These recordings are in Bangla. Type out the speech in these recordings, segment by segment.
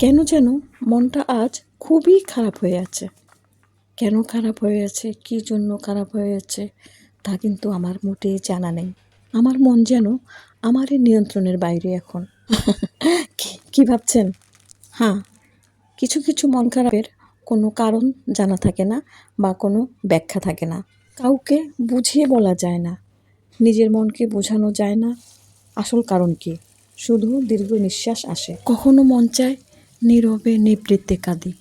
কেন যেন মনটা আজ খুবই খারাপ হয়ে আছে। কেন খারাপ হয়ে আছে? কী জন্য খারাপ হয়ে আছে? তা কিন্তু আমার মোটেই জানা নেই। আমার মন যেন আমারই নিয়ন্ত্রণের বাইরে এখন। কি ভাবছেন? হ্যাঁ কিছু কিছু মন খারাপের কোনো কারণ জানা থাকে না বা কোনো ব্যাখ্যা থাকে না। কাউকে বুঝিয়ে বলা যায় না। নিজের মনকে বোঝানো যায় না। আসল কারণ কি? শুধু দীর্ঘ নিঃশ্বাস আসে। কখনো মন চায় নীরবে নিবৃত্তে কাঁদি।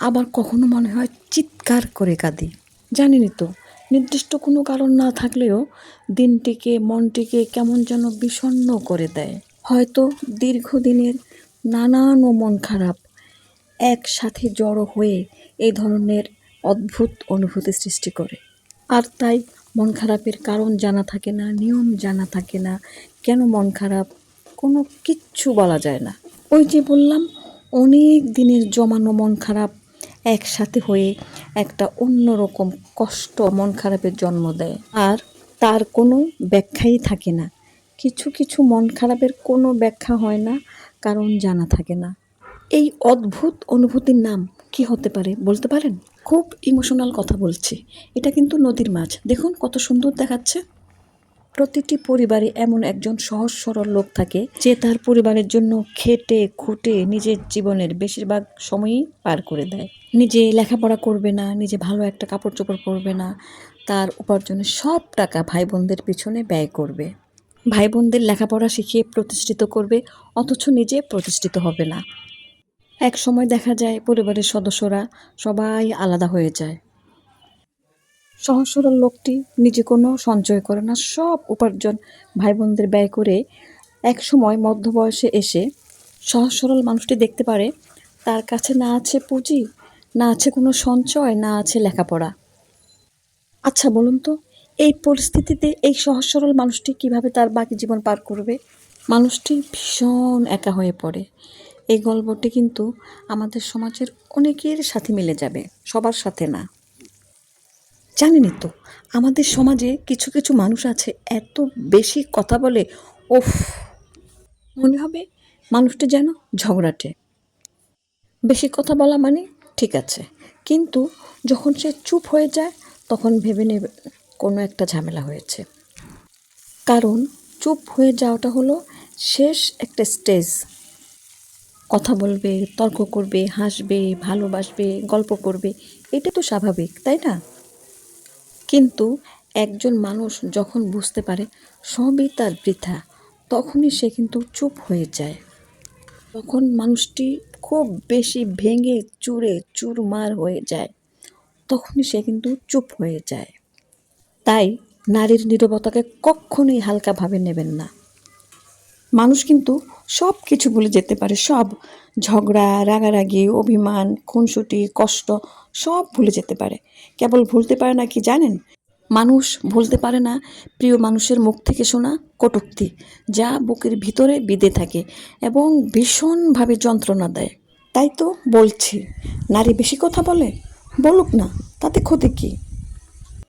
আবার কখনো মনে হয় চিৎকার করে কাঁদি। জানিনি তো, নির্দিষ্ট কোনো কারণ না থাকলেও দিনটিকে, মনটিকে কেমন যেন বিষণ্ণ করে দেয়। হয়তো দীর্ঘদিনের নানান ও মন খারাপ একসাথে জড়ো হয়ে এই ধরনের অদ্ভুত অনুভূতি সৃষ্টি করে। আর তাই মন খারাপের কারণ জানা থাকে না, নিয়ম জানা থাকে না। কেন মন খারাপ? কোনো কিচ্ছু বলা যায় না। ওই যে বললাম অনেক দিনের জমানো মন খারাপ একসাথে হয়ে একটা অন্যরকম কষ্ট মন খারাপের জন্ম দেয়। আর তার কোনো ব্যাখ্যাই থাকে না। কিছু কিছু মন খারাপের কোনো ব্যাখ্যা হয় না, কারণ জানা থাকে না। এই অদ্ভুত অনুভূতির নাম কি হতে পারে বলতে পারেন? খুব ইমোশনাল কথা বলছি। এটা কিন্তু নদীর মাছ। দেখুন কত সুন্দর দেখাচ্ছে। প্রতিটি পরিবারে এমন একজন সহজ সরল লোক থাকে যে তার পরিবারের জন্য খেটে, খুঁটে নিজের জীবনের বেশিরভাগ সময়ই পার করে দেয়। নিজে লেখাপড়া করবে না, নিজে ভালো একটা কাপড় চোপড় পরবে না, তার উপার্জনের সব টাকা ভাই বোনদের পিছনে ব্যয় করবে। ভাই বোনদের লেখাপড়া শিখিয়ে প্রতিষ্ঠিত করবে, অথচ নিজে প্রতিষ্ঠিত হবে না। এক সময় দেখা যায় পরিবারের সদস্যরা সবাই আলাদা হয়ে যায়। সহজ সরল লোকটি নিজে কোনো সঞ্চয় করে না। সব উপার্জন ভাই বোনদের ব্যয় করে এক সময় মধ্যবয়সে এসে সহজ সরল মানুষটি দেখতে পারে, তার কাছে না আছে পুঁজি, না আছে কোনো সঞ্চয়, না আছে লেখাপড়া। আচ্ছা বলুন তো, এই পরিস্থিতিতে এই সহজ সরল মানুষটি কীভাবে তার বাকি জীবন পার করবে? মানুষটি ভীষণ একা হয়ে পড়ে। এই গল্পটি কিন্তু আমাদের সমাজের অনেকের সাথে মিলে যাবে, সবার সাথে না। জানেনই তো, আমাদের সমাজে কিছু কিছু মানুষ আছে এত বেশি কথা বলে, ওফ, মনে হবে মানুষটি যেন ঝগড়াটে। বেশি কথা বলা মানে ঠিক আছে, কিন্তু যখন সে চুপ হয়ে যায়, তখন ভেবে নেবে কোনো একটা ঝামেলা হয়েছে। কারণ চুপ হয়ে যাওয়াটা হলো শেষ একটা স্টেজ। কথা বলবে, তর্ক করবে, হাসবে, ভালোবাসবে, গল্প করবে এটা তো স্বাভাবিক, তাই না? কিন্তু একজন মানুষ যখন বুঝতে পারে সবই তার বৃথা, তখনই সে কিন্তু চুপ হয়ে যায়। তখন মানুষটি খুব বেশি ভেঙে চুরে চুরমার হয়ে যায়, তখনই সে কিন্তু চুপ হয়ে যায়। তাই নারীর নিরবতাকে কখনোই হালকাভাবে নেবেন না। মানুষ কিন্তু সব কিছু ভুলে যেতে পারে। সব ঝগড়া, রাগারাগি, অভিমান, খুনসুটি, কষ্ট সব ভুলে যেতে পারে। কেবল ভুলতে পারে না কি জানেন? মানুষ ভুলতে পারে না প্রিয় মানুষের মুখ থেকে শোনা কটুক্তি, যা বুকের ভিতরে বিঁধে থাকে এবং ভীষণভাবে যন্ত্রণা দেয়। তাই তো বলছি, নারী বেশি কথা বলে? বলুক না, তাতে ক্ষতি কী?